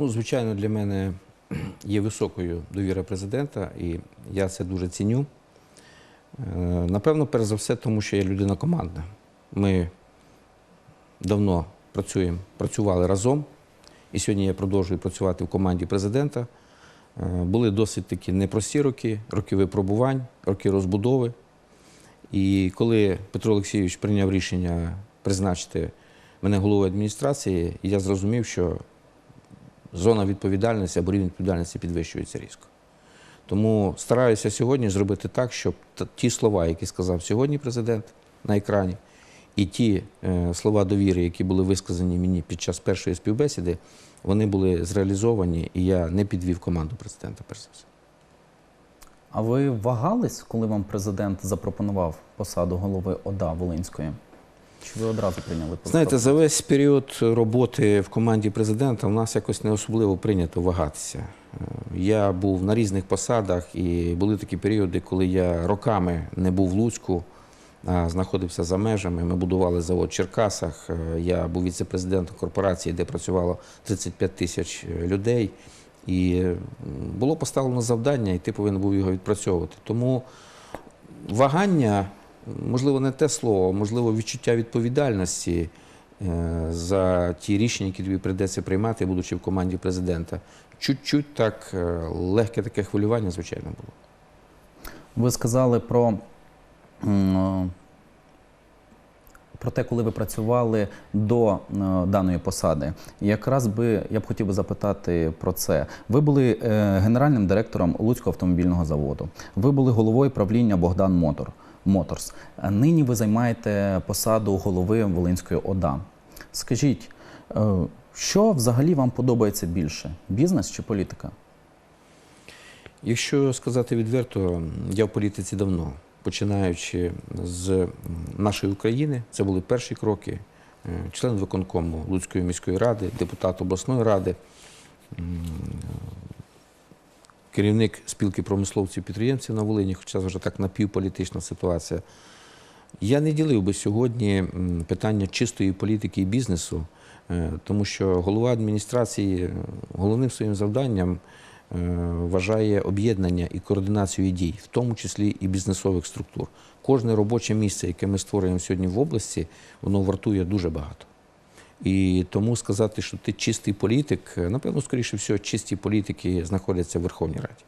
Ну, звичайно, для мене є високою довіра президента, і я це дуже ціню. Е, Напевно, перш за все, тому що я людина командна. Ми давно працюємо, працювали разом, і сьогодні я продовжую працювати в команді президента. Е, Були досить такі непрості роки, роки випробувань, роки розбудови. І коли Петро Олексійович прийняв рішення призначити мене головою адміністрації, я зрозумів, що зона відповідальності або рівень відповідальності підвищується різко. Тому стараюся сьогодні зробити так, щоб ті слова, які сказав сьогодні президент на екрані, і ті е, слова довіри, які були висказані мені під час першої співбесіди, вони були зреалізовані, і я не підвів команду президента, перш за все. А ви вагались, коли вам президент запропонував посаду голови ОДА Волинської? Чи ви одразу прийняли? Знаєте, за весь період роботи в команді президента в нас якось не особливо прийнято вагатися. Е, Я був на різних посадах, і були такі періоди, коли я роками не був в Луцьку, а знаходився за межами. Ми будували завод в Черкасах. Е, Я був віце-президентом корпорації, де працювало 35 тисяч е, людей. І було поставлено завдання, і ти повинен був його відпрацьовувати. Тому вагання, можливо, не те слово, можливо, відчуття відповідальності е, за ті рішення, які тобі прийдеться приймати, будучи в команді президента. Чуть-чуть так е, легке таке хвилювання, звичайно, було. Ви сказали про, про те, коли ви працювали до е, даної посади. Якраз би я б хотів би запитати про це. Ви були е, генеральним директором Луцького автомобільного заводу. Ви були головою правління Богдан Мотор. Моторс. Нині ви займаєте посаду голови Волинської ОДА. Скажіть, е, що взагалі вам подобається більше: бізнес чи політика? Якщо сказати відверто, я в політиці давно, починаючи з нашої України, це були перші кроки. Е, Член виконкому Луцької міської ради, депутат обласної ради, керівник спілки промисловців підприємців на Волині, хоча вже так напівполітична ситуація. Я не ділив би сьогодні питання чистої політики і бізнесу, е, тому що голова адміністрації е, головним своїм завданням е, вважає об'єднання і координацію дій, в тому числі і бізнесових структур. Кожне робоче місце, яке ми створюємо сьогодні в області, воно вартує дуже багато. І тому сказати, що ти чистий політик, напевно, скоріше всього, чисті політики знаходяться в Верховній Раді.